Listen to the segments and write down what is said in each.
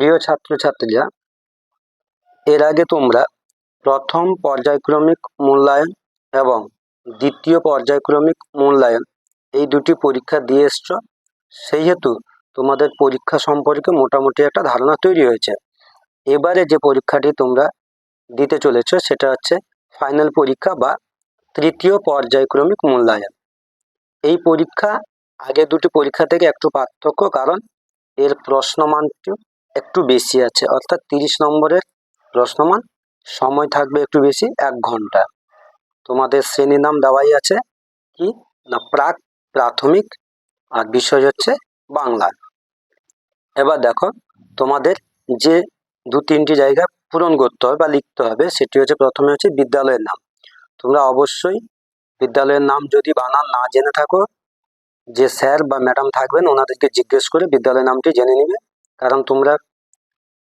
প্রিয় ছাত্রছাত্রীরা, এর আগে তোমরা প্রথম পর্যায়ক্রমিক মূল্যায়ন এবং দ্বিতীয় পর্যায়ক্রমিক মূল্যায়ন এই দুটি পরীক্ষা দিয়ে এসছো। সেই হেতু তোমাদের পরীক্ষা সম্পর্কে মোটামুটি একটা ধারণা তৈরি হয়েছে। এবারে যে পরীক্ষাটি তোমরা দিতে চলেছো সেটা হচ্ছে ফাইনাল পরীক্ষা বা তৃতীয় পর্যায়ক্রমিক মূল্যায়ন। এই পরীক্ষা আগে দুটি পরীক্ষা থেকে একটু পার্থক্য, কারণ এর প্রশ্নমানটি একটু বেশি আছে, অর্থাৎ তিরিশ নম্বরের প্রশ্নমান। সময় থাকবে একটু বেশি, এক ঘণ্টা। তোমাদের শ্রেণির নাম দেওয়াই আছে কি? না, প্রাক প্রাথমিক, আর বিষয় হচ্ছে বাংলা। এবার দেখো, তোমাদের যে দু তিনটি জায়গা পূরণ করতে হবে বা লিখতে হবে, সেটি হচ্ছে প্রথমে হচ্ছে বিদ্যালয়ের নাম। তোমরা অবশ্যই বিদ্যালয়ের নাম যদি বানান, না জেনে থাকো, যে স্যার বা ম্যাডাম থাকবেন, ওনাদেরকে জিজ্ঞেস করে বিদ্যালয়ের নামটি জেনে নিবে। কারণ তোমরা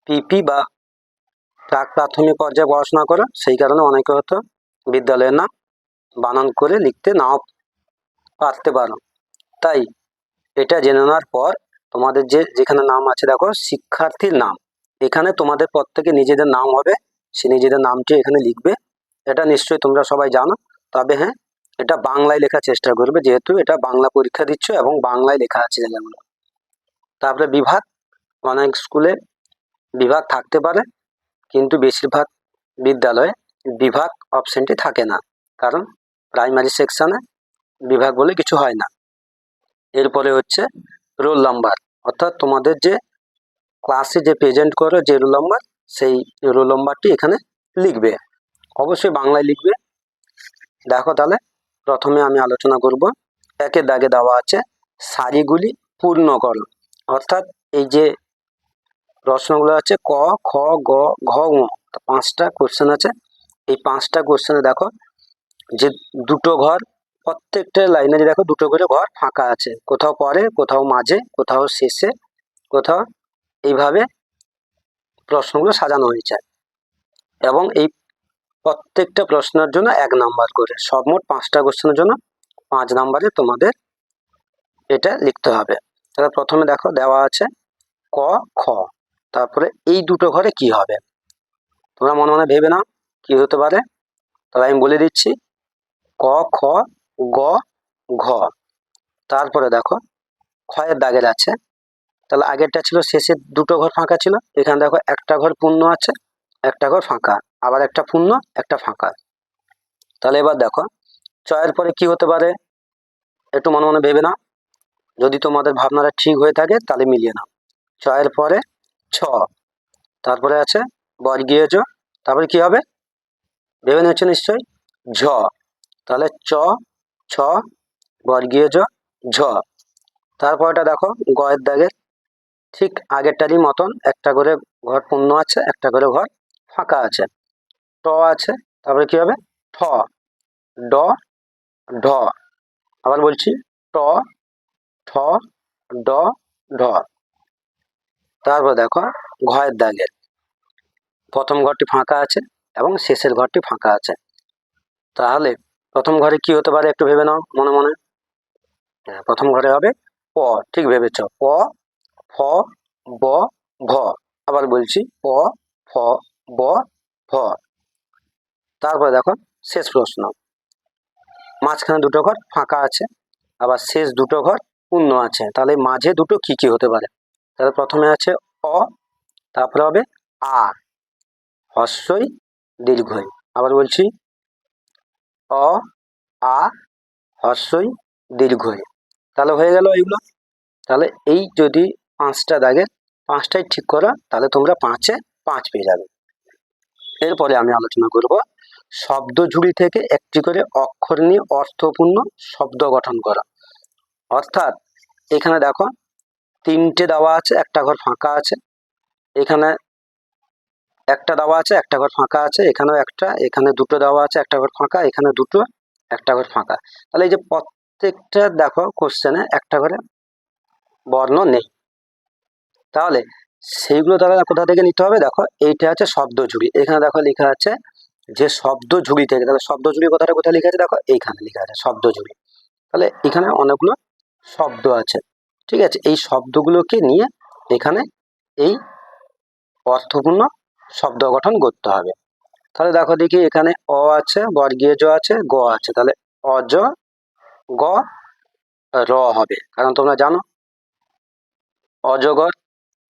পিপি বা প্রাক প্রাথমিক পর্যায়ে পড়াশোনা করো, সেই কারণে অনেকে হয়তো বিদ্যালয়ের নাম বানান করে লিখতে নাও পারতে পারো। তাই এটা জেনে নেওয়ার পর তোমাদের যে, যেখানে নাম আছে দেখো, শিক্ষার্থীর নাম। এখানে তোমাদের প্রত্যেকে নিজেদের নাম হবে, সে নিজেদের নামটি এখানে লিখবে। এটা নিশ্চয়ই তোমরা সবাই জানো, তবে হ্যাঁ এটা বাংলায় লেখার চেষ্টা করবে, যেহেতু এটা বাংলা পরীক্ষা দিচ্ছ এবং বাংলায় লেখা আছে জায়গাগুলো। তারপরে বিভাগ অনেক স্কুলে বিভাগ থাকতে পারে, কিন্তু বেশিরভাগ বিদ্যালয়ে বিভাগ অপশনটি থাকে না। কারণ প্রাইমারি সেকশনে বিভাগ বলে কিছু হয় না। এরপরে হচ্ছে রোল নাম্বার। অর্থাৎ তোমাদের যে ক্লাসে যে প্রেজেন্ট করো যে রোল নাম্বার, সেই রোল নাম্বারটি এখানে লিখবে। অবশ্যই বাংলায় লিখবে। দেখো তাহলে, প্রথমে আমি আলোচনা করব। একের দাগে দেওয়া আছে, সারিগুলি পূর্ণ করো অর্থাৎ এই যে প্রশ্নগুলো আছে ক, খ, গ, ঘ পাঁচটা কোশ্চেন আছে। এই পাঁচটা কোশ্চেনে দেখো যে দুটো ঘর, প্রত্যেকটা লাইনে যে দেখো দুটো করে ঘর ফাঁকা আছে। কোথাও পরে, কোথাও মাঝে, কোথাও শেষে, কোথাও এইভাবে প্রশ্নগুলো সাজানো হয়েছে। এবং এই প্রত্যেকটা প্রশ্নের জন্য এক নাম্বার করে। সব মোট পাঁচটা কোশ্চেনের জন্য পাঁচ নাম্বারে তোমাদের এটা লিখতে হবে। তাহলে প্রথমে দেখো দেওয়া আছে ক, খ। তারপরে এই দুটো ঘরে কি হবে? তোমরা মনে মনে ভেবে নাও, কি হতে পারে? তাহলে আমি বলে দিচ্ছি, ক, খ, গ, ঘ। তারপরে দেখো, ক্ষয়ের দাগের আছে। তাহলে আগেরটা ছিল, শেষের দুটো ঘর ফাঁকা ছিল। এখানে দেখো, একটা ঘর পূর্ণ আছে, একটা ঘর ফাঁকা। আবার একটা পূর্ণ, একটা ফাঁকা। তাহলে এবার দেখো, চয়ের পরে কি হতে পারে? একটু মনে মনে ভেবে নাও। যদি তোমাদের ভাবনাটা ঠিক হয়ে থাকে, তাহলে মিলিয়ে নাও। চয়ের পরে ছ। তারপরে আছে বর্গীয় জ তারপরে কি হবে? ভেবে নিচ্ছে নিশ্চয়ই? ঝ। তাহলে চ, ছ বর্গীয় জ ঝ। তারপরটা দেখো গয়ের দাগের ঠিক আগেরটারই মতন একটা করে ঘর পূর্ণ আছে, একটা করে ঘর ফাঁকা আছে। ট আছে, তারপরে কি হবে? ঠ। ড, ঢ। আবার বলছি ট, ঠ, ড, ঢ। তারপর দেখো ঘয়ের দাগের প্রথম ঘরটি ফাঁকা আছে এবং শেষের ঘরটি ফাঁকা আছে। তাহলে প্রথম ঘরে কি হতে পারে একটু ভেবে নাও মনে মনে। হ্যাঁ, প্রথম ঘরে হবে প ঠিক ভেবেছ। প ফ ব ভ আবার বলছি প ফ ব ভ তারপরে দেখো শেষ প্রশ্ন। মাঝখানে দুটো ঘর ফাঁকা আছে আবার শেষ দুটো ঘর পূর্ণ আছে। তাহলে মাঝে দুটো কি কি হতে পারে? তাহলে প্রথমে আছে অ, তারপরে হবে আ। হস্যই দীর্ঘই। আবার বলছি অ, আ হস্যই দীর্ঘই। তাহলে হয়ে গেল এইগুলো। তাহলে এই যদি পাঁচটা দাগের পাঁচটাই ঠিক করা, তাহলে তোমরা পাঁচে পাঁচ পেয়ে যাবে। এরপরে আমি আলোচনা করব শব্দ ঝুড়ি থেকে একটি করে অক্ষর নিয়ে অর্থপূর্ণ শব্দ গঠন করা। অর্থাৎ এখানে দেখো তিনটে দেওয়া আছে, একটা ঘর ফাঁকা আছে। এখানে একটা দেওয়া আছে, একটা ঘর ফাঁকা আছে, এখানেও একটা, এখানে দুটো দেওয়া আছে, একটা ঘর ফাঁকা, এখানে দুটো, একটা ঘর ফাঁকা। তাহলে এই যে প্রত্যেকটা দেখো কোশ্চেনে একটা ঘরে বর্ণ নেই। তাহলে সেইগুলো তাহলে কোথা থেকে নিতে হবে? দেখো এইটা আছে শব্দ ঝুড়ি এখানে দেখো লেখা আছে যে শব্দ ঝুড়ি থেকে, তাহলে শব্দ ঝুড়ি কথাটা কোথায় লেখা আছে? দেখো এইখানে লেখা আছে শব্দ ঝুড়ি তাহলে এখানে অনেকগুলো শব্দ আছে। ঠিক আছে? এই শব্দগুলোকে নিয়ে এখানে এই অর্থপূর্ণ শব্দ গঠন করতে হবে। তাহলে দেখো দেখি এখানে অ আছে বর্গীয় জ আছে, গ আছে। তাহলে অজ, গ, র হবে। কারণ তোমরা জানো, অজগর,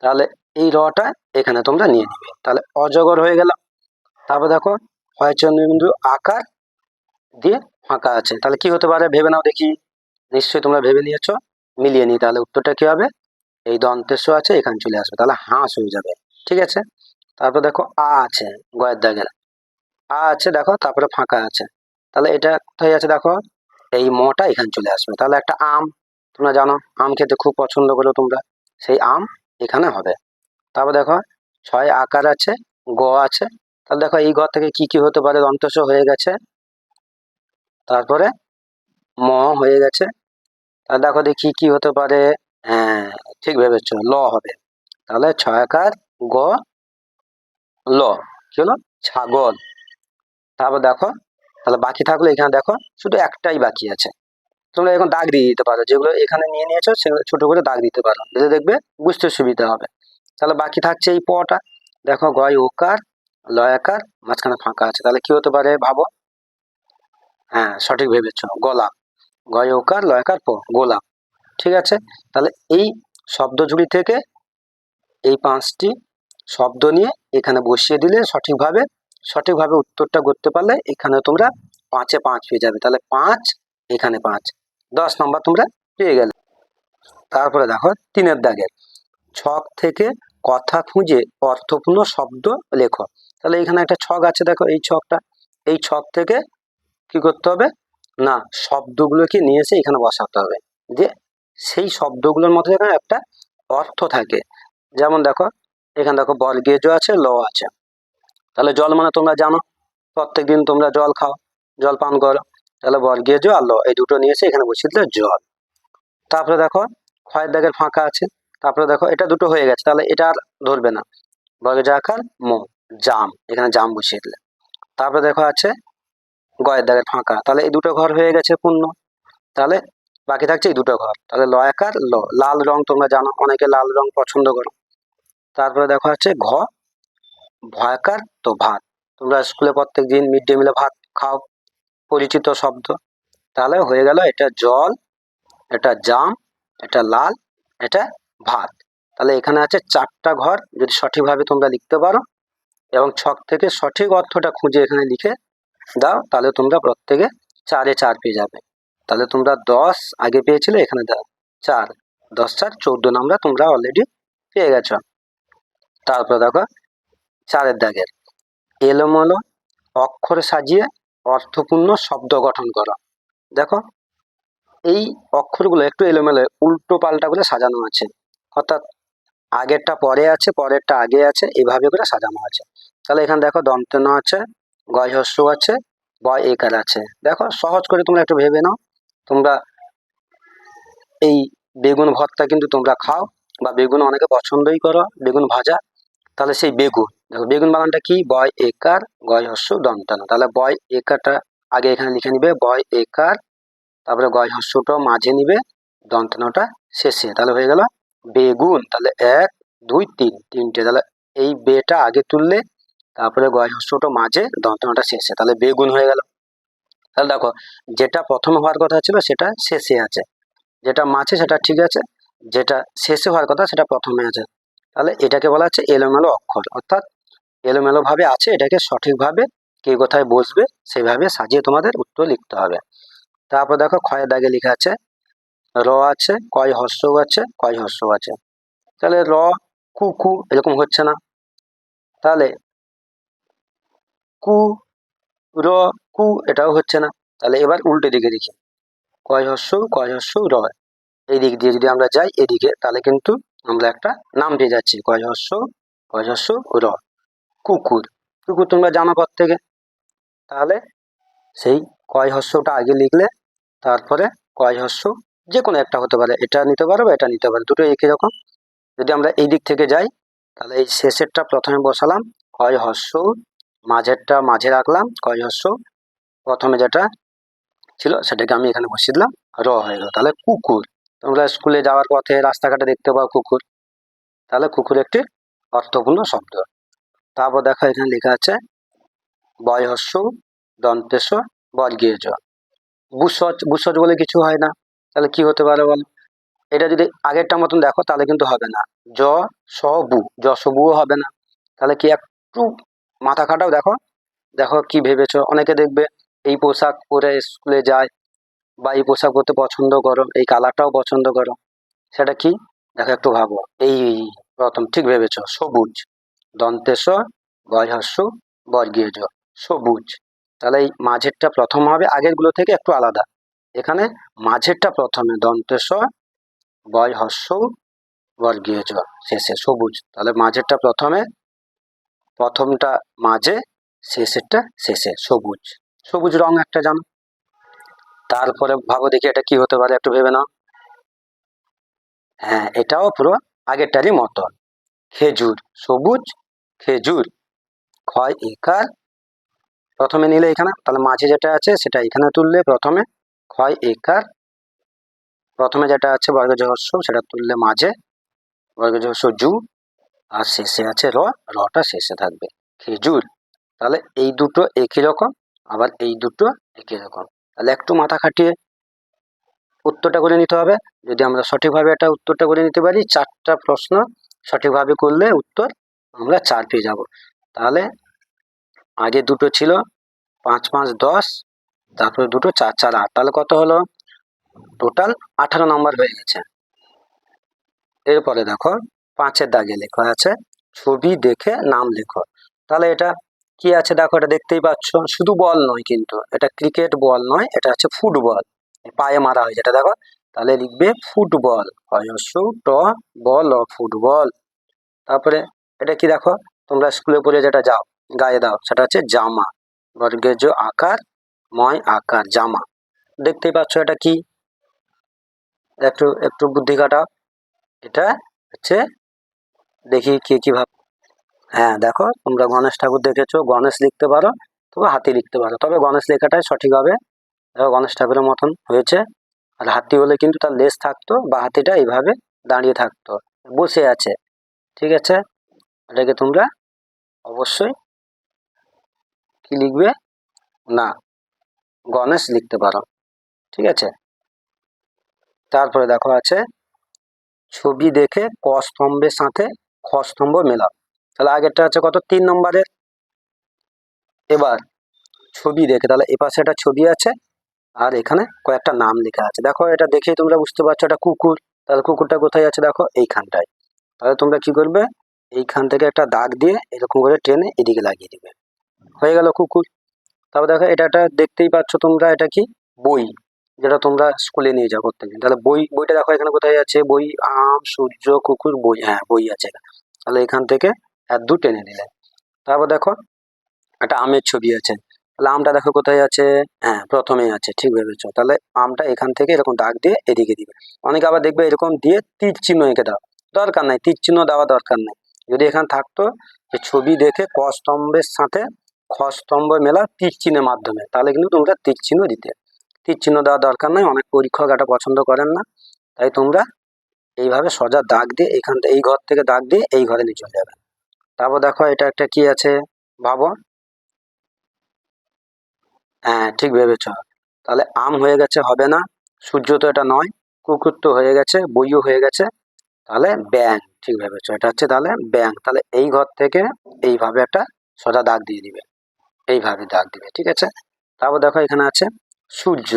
তাহলে এই রটা এখানে তোমরা নিয়ে নিবে। তাহলে অজগর হয়ে গেল। তারপর দেখো, হয় চন্দ্রবিন্দু আকার দিয়ে ফাঁকা আছে। তাহলে কি হতে পারে? ভেবে নাও দেখি। নিশ্চয়ই তোমরা ভেবে নিয়েছো। মিলিয়ে নিই, তাহলে উত্তরটা কি হবে? এই দন্তেশ্ব আছে, এখানে চলে আসবে, তাহলে হাঁস হয়ে যাবে, ঠিক আছে? তারপর দেখো আ আছে, গয়ের দাগের আ আছে দেখো, তারপরে ফাঁকা আছে। তাহলে এটা কোথায় আছে দেখো? এই মটা এখানে চলে আসবে। তাহলে একটা আম, তোমরা জানো, আম খেতে খুব পছন্দ করো তোমরা। সেই আম এখানে হবে। তারপর দেখো, ছয় আকার আছে, গ আছে। তাহলে দেখো, এই ঘর থেকে কি কি হতে পারে? দন্তস্ব হয়ে গেছে। তারপরে ম হয়ে গেছে। তাহলে দেখো দেখি কি হতে পারে। হ্যাঁ ঠিক ভেবেছ। ল হবে। তাহলে ছয়াকার গ, ল। কি হলো? ছাগল। তারপর দেখো, তাহলে বাকি থাকল এখানে দেখো, শুধু একটাই বাকি আছে। তোমরা এখন দাগ দিয়ে দিতে পারো। যেগুলো এখানে নিয়ে নিয়েছো, সেগুলো ছোট করে দাগ দিতে পারো। দিলে দেখবে বুঝতে সুবিধা হবে। তাহলে বাকি থাকছে এই পটা। দেখো গয় ওকার লয়াকার মাঝখানে ফাঁকা আছে। তাহলে কি হতে পারে ভাবো? হ্যাঁ সঠিক ভেবেছ। গোলাপ গয় ওকার লয়কার প, গোলাপ। ঠিক আছে? তাহলে এই শব্দ ঝুড়ি থেকে এই পাঁচটি শব্দ নিয়ে এখানে বসিয়ে দিলে সঠিকভাবে সঠিকভাবে উত্তরটা করতে পারলে এখানে তোমরা পাঁচে পাঁচ পেয়ে যাবে। তাহলে পাঁচ, এখানে পাঁচ। দশ নম্বর তোমরা পেয়ে গেলে। তারপরে দেখো, তিনের দাগের ছক থেকে কথা খুঁজে অর্থপূর্ণ শব্দ লেখো। তাহলে এখানে একটা ছক আছে, দেখো এই ছকটা। এই ছক থেকে কি করতে হবে? না, শব্দগুলোকে নিয়ে এসে এখানে বসাতে হবে। যে সেই শব্দগুলোর মধ্যে এখানে একটা অর্থ থাকে। যেমন দেখো, এখানে দেখো বর্গীয় জ আছে, ল আছে। তাহলে জল মানে তোমরা জানো, প্রত্যেক দিন তোমরা জল খাও, জল পান করো। তাহলে বর্গীয় জ আর ল, এই দুটো নিয়ে এসে এখানে বসিয়ে দিলে জল। তারপরে দেখো ক্ষয়ের দাগের ফাঁকা আছে। তারপরে দেখো, এটা দুটো হয়ে গেছে, তাহলে এটা আর ধরবে না। বর্গের আকার, মো, জাম, এখানে জাম বসিয়ে দিলে। তারপরে দেখো আছে গয়ের দাগের ফাঁকা। তাহলে এই দুটো ঘর হয়ে গেছে পূর্ণ। তাহলে বাকি থাকছে এই দুটো ঘর। তাহলে ল আকার, ল। লাল রং তোমরা জানো, অনেকে লাল রং পছন্দ করো। তারপরে দেখো আছে ঘ, ভয়াকার তো ভাত। তোমরা স্কুলে প্রত্যেক দিন মিড ডে মিলে ভাত খাও, পরিচিত শব্দ। তাহলে হয়ে গেল এটা জল, এটা জাম, এটা লাল, এটা ভাত। তাহলে এখানে আছে চারটা ঘর, যদি সঠিকভাবে তোমরা লিখতে পারো। এবং ছক থেকে সঠিক অর্থটা খুঁজে এখানে লিখে দাও, তাহলে তোমরা প্রত্যেকে চারে চার পেয়ে যাবে। তাহলে তোমরা দশ আগে পেয়েছিলে, এখানে দাও। চার, দশ, চার, চোদ্দ নাম্বার তোমরা অলরেডি পেয়ে গেছো। তারপর দেখো, চারের দাগের। এলোমেলো, অক্ষর সাজিয়ে অর্থপূর্ণ শব্দ গঠন করো। দেখো, এই অক্ষরগুলো একটু এলোমেলো, উল্টো পাল্টা করে সাজানো আছে। অর্থাৎ আগেরটা পরে আছে, পরেরটা আগে আছে, এভাবে করে সাজানো আছে। তাহলে এখানে দেখো দন্তন আছে গয় হস্য আছে বয় একার আছে। দেখো, সহজ করে তোমরা একটু ভেবে নাও। তোমরা এই বেগুন ভর্তা কিন্তু তোমরা খাও, বা বেগুন অনেকে পছন্দই করো, বেগুন ভাজা। তাহলে সেই বেগুন, দেখো, বেগুন বাগানটা কি? বয় একার, গয় হস্য দন্তান। তাহলে বয় একারটা আগে এখানে লিখে নিবে, বয় একার, তারপরে গয় হস্যটা মাঝে নিবে, দন্তনটা শেষে। তাহলে হয়ে গেল বেগুন। তাহলে এক, দুই, তিন, তিনটে। তাহলে এই বেটা আগে তুললে তারপরে গয় হস্যটা মাঝে দন্তনাটা শেষে। তাহলে বেগুন হয়ে গেল। তাহলে দেখো, যেটা প্রথমে হওয়ার কথা ছিল সেটা শেষে আছে। যেটা মাঝে সেটা ঠিক আছে, যেটা শেষে হওয়ার কথা সেটা প্রথমে আছে। তাহলে এটাকে বলা হচ্ছে এলোমেলো অক্ষর। অর্থাৎ এলোমেলো ভাবে আছে, এটাকে সঠিকভাবে কে কোথায় বসবে সেইভাবে সাজিয়ে তোমাদের উত্তর লিখতে হবে। তারপর দেখো, ক্ষয়ের দাগে লেখা আছে, র আছে কয় হর্ষও আছে কয় হর্ষও আছে। তাহলে র, কু কু এরকম হচ্ছে না। তাহলে কু, র, কু এটাও হচ্ছে না। তাহলে এবার উল্টো দিকে দেখি। কয় হর্ষ কয় হর্ষ র। এই দিক দিয়ে যদি আমরা যাই এদিকে, তাহলে কিন্তু আমরা একটা নাম পেয়ে যাচ্ছি। কয় হর্ষ কয় হর্ষ র। কুকুর। কুকুর তোমরা জানো পর থেকে? তাহলে সেই কয় হর্ষটা আগে লিখলে, তারপরে কয় হর্ষ যে কোনো একটা হতে পারে। এটা নিতে পারো এটা নিতে পারো দুটো একই রকম। যদি আমরা এই দিক থেকে যাই, তাহলে এই শেষেরটা প্রথমে বসালাম। কয় হর্ষ মাঝেরটা মাঝে রাখলাম, কয় প্রথমে যেটা ছিল সেটাকে আমি এখানে বসিয়ে দিলাম, র হয়ে গেল। তাহলে কুকুর, তোমরা স্কুলে যাওয়ার পথে রাস্তাঘাটে দেখতে পাও কুকুর। তাহলে কুকুর একটি অর্থপূর্ণ শব্দ। তারপর দেখো এখানে লেখা আছে, বয়হস্য দন্তেশ বর্গীয় বুসজ বুসজ বলে কিছু হয় না। তাহলে কি হতে পারে বল? এটা যদি আগেরটা মতন দেখো তাহলে কিন্তু হবে না। জ, স, বু, জ সবুও হবে না। তাহলে কি একটু মাথা খাটাও দেখো। দেখো কি ভেবেছো? অনেকে দেখবে এই পোশাক পরে স্কুলে যায় বা এই পোশাক পরতে পছন্দ করো, এই কালারটাও পছন্দ করো। সেটা কি? দেখো একটু ভাবো। এই প্রথম ঠিক ভেবেছ? সবুজ। দন্তেশ বয়হস্য বর্গীয় সবুজ। তাহলে এই মাঝেরটা প্রথম হবে, আগেরগুলো থেকে একটু আলাদা। এখানে মাঝেরটা প্রথমে দন্তেশ বয় হস্য বর্গীয় শেষে সবুজ। তাহলে মাঝেরটা প্রথমে প্রথমটা মাঝে, শেষেরটা শেষে, সবুজ। সবুজ রং একটা জানো? তারপরে ভাবো দেখি এটা কি হতে পারে, একটু ভেবে নাও। হ্যাঁ এটাও পুরো আগেরটারই মতন। খেজুর, সবুজ, খেজুর। ক্ষয় একার। প্রথমে নিলে এখানে, তাহলে মাঝে যেটা আছে সেটা এখানে তুললে প্রথমে ক্ষয় একার। প্রথমে যেটা আছে বর্গজহস্য, সেটা তুললে মাঝে। বর্গজহস্য জু। আর শেষে আছে র, রটা শেষে থাকবে। খেজুর, তাহলে এই দুটো একই রকম, আবার এই দুটো একই রকম। তাহলে একটু মাথা খাটিয়ে উত্তরটা করে নিতে হবে। যদি আমরা সঠিকভাবে এটা উত্তরটা করে নিতে পারি, চারটা প্রশ্ন সঠিকভাবে করলে উত্তর আমরা চার পেয়ে যাব। তাহলে আগে দুটো ছিল, পাঁচ পাঁচ, দশ, তারপরে দুটো চার চার, আট। তাহলে কত হলো? টোটাল আঠারো নম্বর হয়ে গেছে। এরপরে দেখো পাঁচের দাগে লেখা আছে, ছবি দেখে নাম লেখো। তাহলে এটা কি আছে? দেখো, এটা দেখতেই পাচ্ছ। শুধু বল নয় কিন্তু, এটা ক্রিকেট বল নয়, এটা হচ্ছে ফুটবল। পায়ে মারা হয় যেটা দেখো। তাহলে লিখবে ফুটবল। ট, বল ও ফুটবল। তারপরে এটা কি দেখো? তোমরা স্কুলে পড়ে যেটা যাও, গায়ে দাও, সেটা হচ্ছে জামা। বর্গের যে আকার, ময় আকার, জামা। দেখতেই পাচ্ছ এটা কি? একটু একটু বুদ্ধি কাটাও। এটা হচ্ছে দেখি কে কি ভাব হ্যাঁ দেখো, তোমরা গণেশ ঠাকুর দেখেছ, গণেশ লিখতে পারো তবে হাতি লিখতে পারো। তবে গণেশ লেখাটাই সঠিক হবে। দেখো, গণেশ ঠাকুরের মতন হয়েছে। আর হাতি হলে কিন্তু তার লেজ থাকতো বা হাতিটা এইভাবে দাঁড়িয়ে থাকতো, বসে আছে। ঠিক আছে? এটাকে তোমরা অবশ্যই কি লিখবে? না, গণেশ লিখতে পারো। ঠিক আছে? তারপরে দেখো আছে, ছবি দেখে ক স্তম্ভের সাথে স্তম্ভ মেলা তাহলে আগেরটা হচ্ছে কত? তিন নম্বরের এবার ছবি দেখে, তাহলে এপাশে একটা ছবি আছে, আর এখানে কয়েকটা নাম লেখা আছে। দেখো, এটা দেখেই তোমরা বুঝতে পারছ এটা কুকুর। তাহলে কুকুরটা কোথায় আছে? দেখো, এইখানটায়। তাহলে তোমরা কি করবে? এইখান থেকে একটা দাগ দিয়ে এরকম করে টেনে এদিকে লাগিয়ে দিবে। হয়ে গেল কুকুর। তারপর দেখো, এটা দেখতেই পাচ্ছ তোমরা, এটা কি? বই। যেটা তোমরা স্কুলে নিয়ে যাও প্রত্যেকদিন। তাহলে বই, বইটা দেখো এখানে কোথায় আছে? বই, আম, সূর্য, কুকুর, বই হ্যাঁ বই আছে তাহলে এখান থেকে এক দু টেনে নিলে। তারপর দেখো, একটা আমের ছবি আছে। তাহলে আমটা দেখো কোথায় আছে? হ্যাঁ প্রথমেই আছে, ঠিক ভেবেছো? তাহলে আমটা এখান থেকে এরকম দাগ দিয়ে এদিকে দিবে। অনেকে আবার দেখবে এরকম দিয়ে তীর চিহ্ন এঁকে দাও দরকার নাই, তীর চিহ্ন দেওয়া দরকার নাই। যদি এখানে থাকতো যে ছবি দেখে ক স্তম্ভের সাথে খ স্তম্ভ মেলা তীর চিহ্নের মাধ্যমে, তাহলে কিন্তু তোমরা তীর চিহ্ন দিতে। তীর চিহ্ন দেওয়া দরকার নাই। অনেক পরীক্ষক এটা পছন্দ করেন না। তাই তোমরা এইভাবে সোজা দাগ দিয়ে এখান এই ঘর থেকে দাগ দিয়ে এই ঘরে নিয়ে চলে যাবে। তারপর দেখো এটা একটা কি আছে? ভাবো। হ্যাঁ ঠিক ভেবেছ। তাহলে আম হয়ে গেছে, হবে না। সূর্য তো এটা নয়, কুকুর তো হয়ে গেছে, বইও হয়ে গেছে। তাহলে ব্যাং ঠিক ভেবেছ। এটা হচ্ছে তাহলে ব্যাং তাহলে এই ঘর থেকে এইভাবে একটা সোজা দাগ দিয়ে দিবে। এইভাবে দাগ দিবে, ঠিক আছে? তারপর দেখো এখানে আছে সূর্য।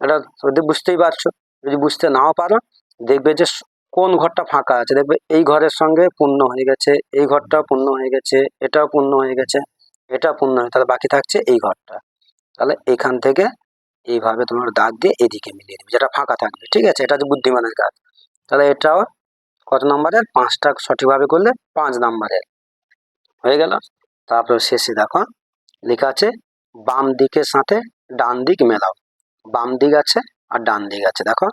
এটা যদি বুঝতেই পারছ, যদি বুঝতে নাও পারো, দেখবে যে কোন ঘরটা ফাঁকা আছে। দেখবে এই ঘরের সঙ্গে পূর্ণ হয়ে গেছে, এই ঘরটাও পূর্ণ হয়ে গেছে, এটাও পূর্ণ হয়ে গেছে, এটা পূর্ণ হয়ে তাহলে বাকি থাকছে এই ঘরটা। তাহলে এখান থেকে এইভাবে তোমার দাগ দিয়ে এদিকে মিলিয়ে দিবে, যেটা ফাঁকা থাকবে। ঠিক আছে? এটা হচ্ছে বুদ্ধিমানের কাজ। তাহলে এটাও কত নম্বরের? পাঁচটা সঠিকভাবে করলে পাঁচ নম্বরের। হয়ে গেল? তারপর শেষে দেখো, লেখা আছে, বাম দিকের সাথে ডান দিক মেলাও। বাম দিক আছে আর ডান দিক আছে, দেখো।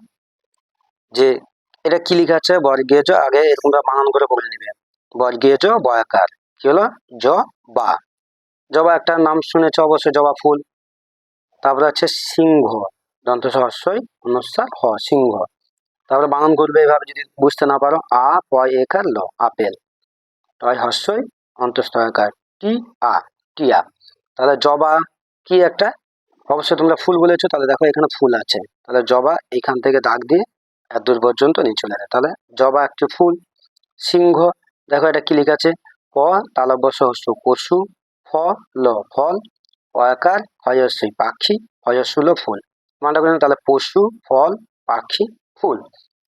যে এটা কি লেখা আছে? বর্গীয় আগে এরকম বানান করে বলে নিবে। বর্গীয় জ বয়াকার কি হলো? জ, বা। জবা একটা নাম শুনেছ অবশ্যই জবা ফুল। তারপরে আছে সিংহ দন্ত সহস্যই অনুসার হ, সিংহ। তারপরে বানান করবে এভাবে যদি বুঝতে না পারো, আ, প একার ল, আপেল। টয় হর্ষই অন্তঃস্থয়কার টি, আ, টিয়া। তাহলে জবা কি একটা? অবশ্যই তোমরা ফুল বলেছ, তাহলে দেখো এখানে ফুল আছে। তাহলে জবা এইখান থেকে দাগ দিয়ে এত দূর পর্যন্ত নিয়ে চলে যায়। তাহলে জবা একটি ফুল, সিংহ, দেখো এটা কি লেখা আছে? ক তালব্য সহস্র, পশু, ফ, ল, ফল, অয়াকার হয়স্বই পাখি হয়স্বল ফুল। মানটা করেন তাহলে পশু, ফল, পাখি, ফুল।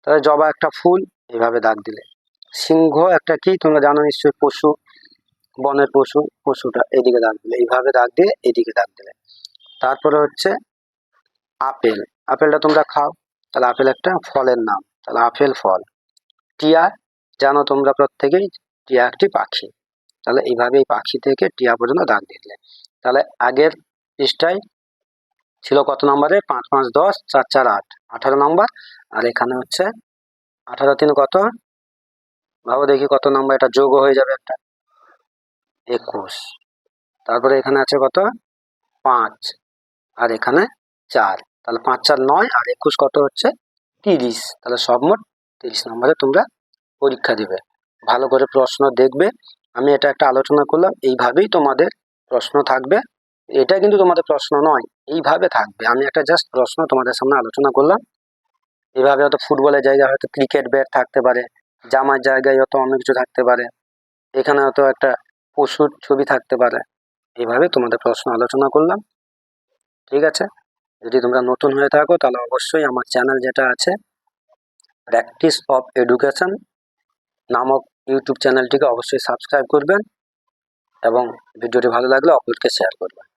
তাহলে জবা একটা ফুল, এভাবে দাগ দিলে। সিংহ একটা কি? তোমরা জানো নিশ্চয়ই, পশু, বনের পশু, পশুটা এদিকে দাগ দিলে। এইভাবে দাগ দিয়ে এদিকে দাগ দিলে। তারপরে হচ্ছে আপেল। আপেলটা তোমরা খাও। তাহলে আপেল একটা ফলের নাম। তাহলে আপেল ফল। টিয়া, জানো তোমরা প্রত্যেকেই, টিয়া একটি পাখি। তাহলে এইভাবে এই পাখি থেকে টিয়া পর্যন্ত দাগ দিলে। তাহলে আগের পৃষ্ঠায় ছিল কত নম্বরে? পাঁচ পাঁচ, দশ, চার চার, আট। আঠারো নম্বর। আর এখানে হচ্ছে আঠারো তিন কত? ভাবো দেখি কত নম্বর। এটা যোগ হয়ে যাবে একটা। একুশ। তারপরে এখানে আছে কত? পাঁচ। আর এখানে চার। তাহলে পাঁচ, চার, নয় আর একুশ কত হচ্ছে? তিরিশ। তাহলে সব মোট তিরিশ নম্বরে তোমরা পরীক্ষা দিবে। ভালো করে প্রশ্ন দেখবে। আমি এটা একটা আলোচনা করলাম। এইভাবেই তোমাদের প্রশ্ন থাকবে। এটা কিন্তু তোমাদের প্রশ্ন নয়। এইভাবে থাকবে। আমি একটা জাস্ট প্রশ্ন তোমাদের সামনে আলোচনা করলাম। এভাবে হয়তো ফুটবলের জায়গায় হয়তো ক্রিকেট ব্যাট থাকতে পারে। জামার জায়গায় হয়তো অন্য কিছু থাকতে পারে। এখানে হয়তো একটা পশুর ছবি থাকতে পারে। এইভাবে তোমাদের প্রশ্ন আলোচনা করলাম। ঠিক আছে? যদি তোমরা নতুন হয়ে থাকো, তাহলে অবশ্যই আমার চ্যানেল যেটা আছে প্র্যাকটিস অফ এডুকেশন নামক ইউটিউব চ্যানেলটিকে অবশ্যই সাবস্ক্রাইব করবেন এবং ভিডিওটি ভালো লাগলে অপরকে শেয়ার করবেন।